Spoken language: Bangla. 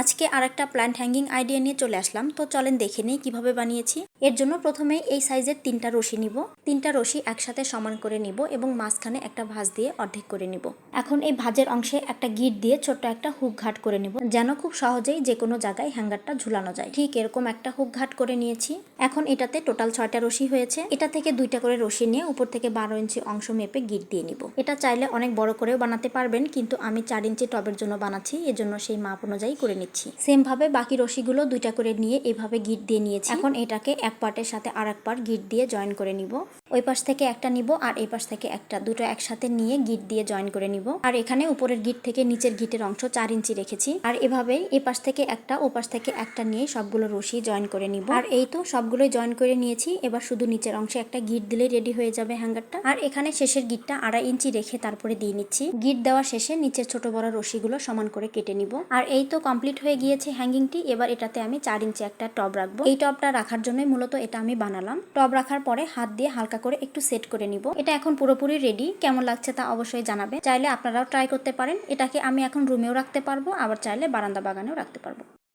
আজকে আর একটা প্ল্যান্ট হ্যাঙ্গিং আইডিয়া নিয়ে চলে আসলাম। তো চলেন দেখে নিই কীভাবে বানিয়েছি। এর জন্য প্রথমে এই সাইজের তিনটা রশি নিব। তিনটা রশি একসাথে সমান করে নিব এবং মাঝখানে একটা ভাঁজ দিয়ে অর্ধেক করে নিব। এখন এই ভাঁজের অংশে একটা গিট দিয়ে ছোট্ট একটা হুক ঘাট করে নিব, যেন খুব সহজেই যে কোনো জায়গায় হ্যাঙ্গারটা ঝুলানো যায়। ঠিক এরকম একটা হুক ঘাট করে নিয়েছি। এখন এটাতে টোটাল ছয়টা রশি হয়েছে। এটা থেকে দুইটা করে রশি নিয়ে উপর থেকে বারো ইঞ্চি অংশ মেপে গিট দিয়ে নিব। এটা চাইলে অনেক বড় করেও বানাতে পারবেন, কিন্তু আমি চার ইঞ্চি টবের জন্য বানাচ্ছি, এজন্য সেই মাপ অনুযায়ী করে নিচ্ছি সেম ভাবে বাকি রশিগুলো দুইটা করে নিয়ে এভাবে গিট দিয়ে নিয়েছি। এখন এটাকে এক পার্টের সাথে আর এক পার্ট গিট দিয়ে জয়েন করে নিব। ওই পাশ থেকে একটা নিব আর এই পাশ থেকে একটা। দুটো একসাথে নিয়ে গিট দিয়ে জয়েন করে নিব। আর এখানে উপরের গিট থেকে নিচের গিটের অংশ চার ইঞ্চি রেখেছি। আর এভাবেই এ পাশ থেকে একটা ও পাশ থেকে একটা নিয়ে সবগুলো রশি জয়েন করে নিব। আর এই তো সবগুলোই জয়েন করে নিয়েছি। এবার শুধু নিচের অংশে একটা গিট দিলেই রেডি হয়ে যাবে হ্যাঙ্গারটা। আর এখানে শেষের গিটটা আড়াই ইঞ্চি রেখে তারপরে দিয়ে নিচ্ছি। গিট দেওয়া শেষে নিচের ছোট বড় রশিগুলো সমান করে কেটে নিব। আর এই তো কমপ্লিট হয়ে গিয়েছে হ্যাঙ্গিংটি এবার এটাতে আমি চার ইঞ্চি একটা টব রাখব। এই টবটা রাখার জন্য মূলত এটা আমি বানালাম। টব রাখার পরে হাত দিয়ে হালকা করে একটু সেট করে নিব। এটা এখন পুরোপুরি রেডি কেমন লাগছে তা অবশ্যই জানাবে চাইলে আপনারাও ট্রাই করতে পারেন। এটাকে আমি এখন রুমেও রাখতে পারব, আবার চাইলে বারান্দা বাগানেও রাখতে পারব।